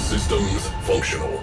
systems functional.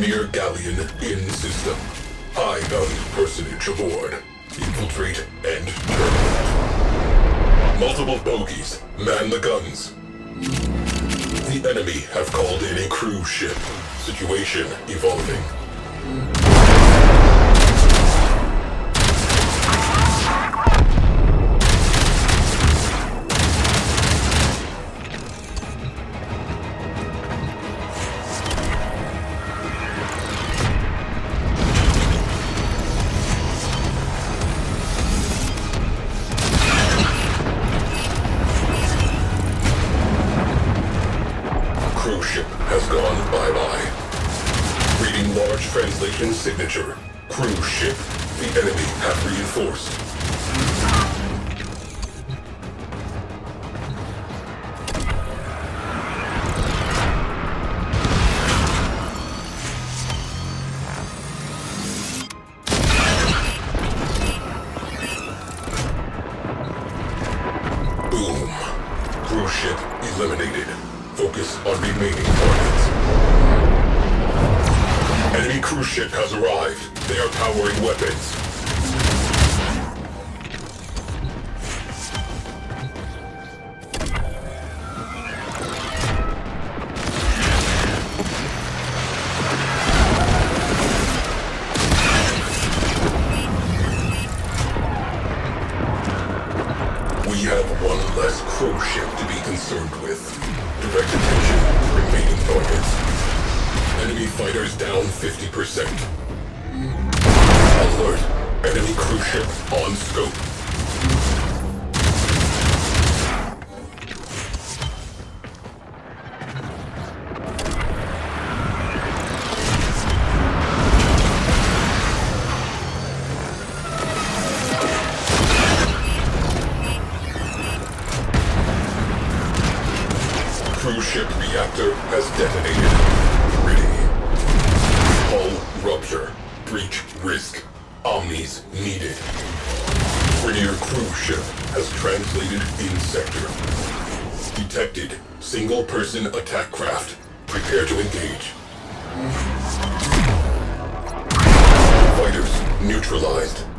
Grineer Galleon in system. High value personage aboard. Infiltrate and terminate. Multiple bogies. Man the guns. The enemy have called in a cruise ship. Situation evolving. Large translation signature. Cruise ship. The enemy have reinforced. Boom. Cruise ship eliminated. Focus on remaining targets. Enemy cruise ship has arrived. They are powering weapons. We have one less cruise ship to be concerned with. Direct attention remaining targets. Enemy fighters down 50%. Alert. Enemy cruise ship on scope. Cruise ship reactor has detonated. Single person attack craft. Prepare to engage. Fighters neutralized.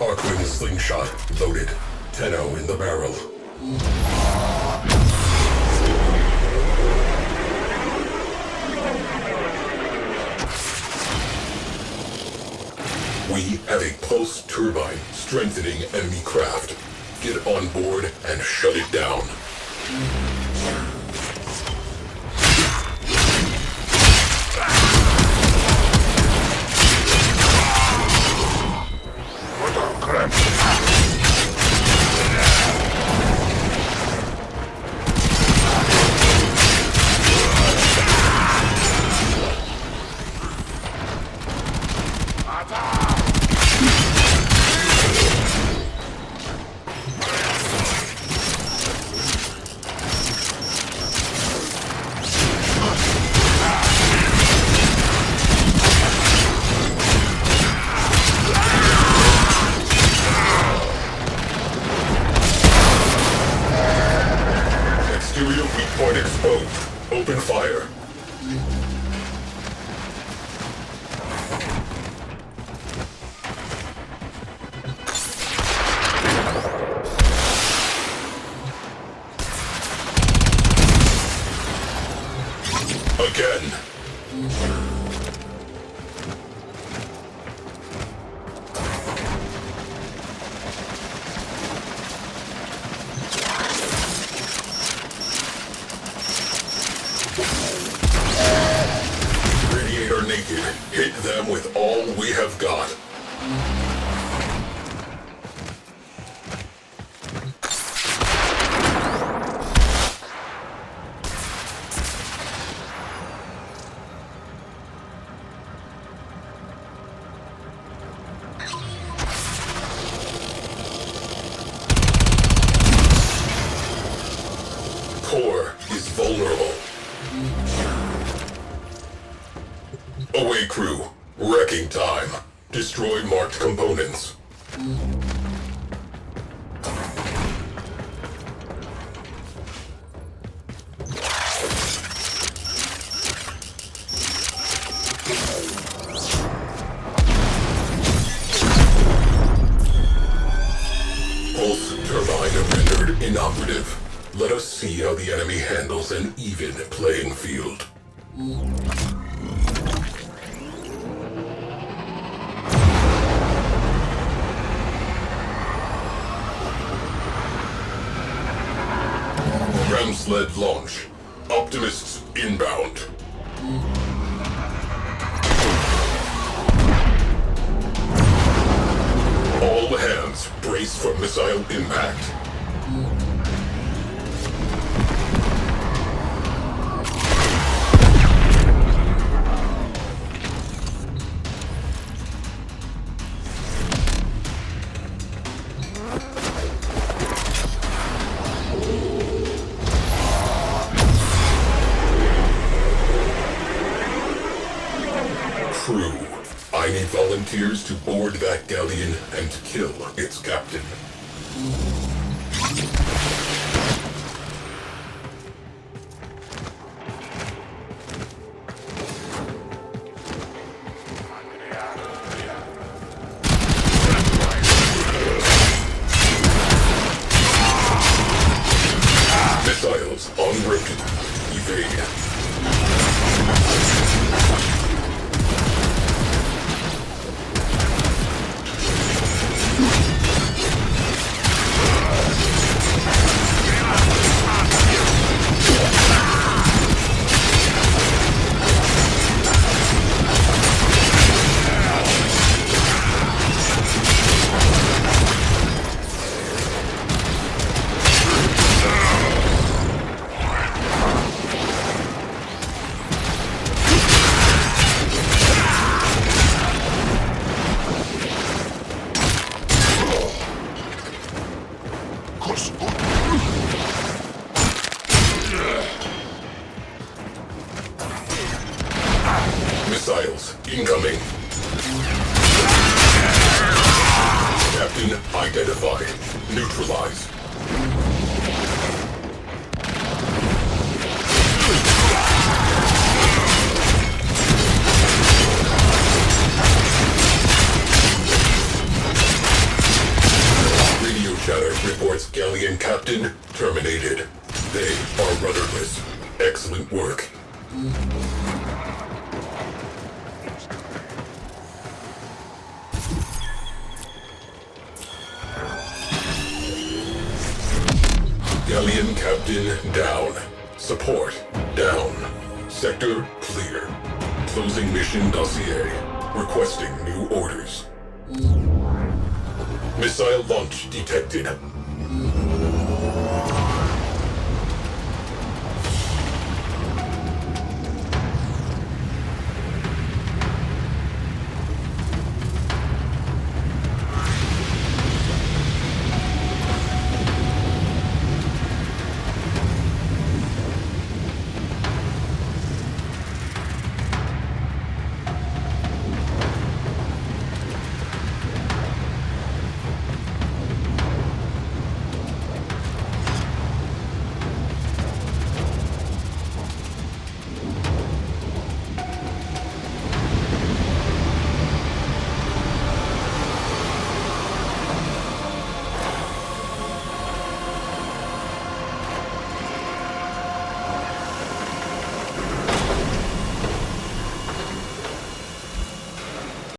Arcwing slingshot loaded. Tenno in the barrel. We have a pulse turbine strengthening enemy craft. Get on board and shut it down. With all we have got. Core is vulnerable. Away crew. Wrecking time. Destroy marked components. Pulse turbine rendered inoperative. Let us see how the enemy handles an even playing field. Sled launch. Optimists inbound. All hands brace for missile impact. Crew, I need volunteers to board that galleon and kill its captain. Missiles en route. Evade. Neutralize. Captain down. Support down. Sector clear. Closing mission dossier. Requesting new orders. Missile launch detected.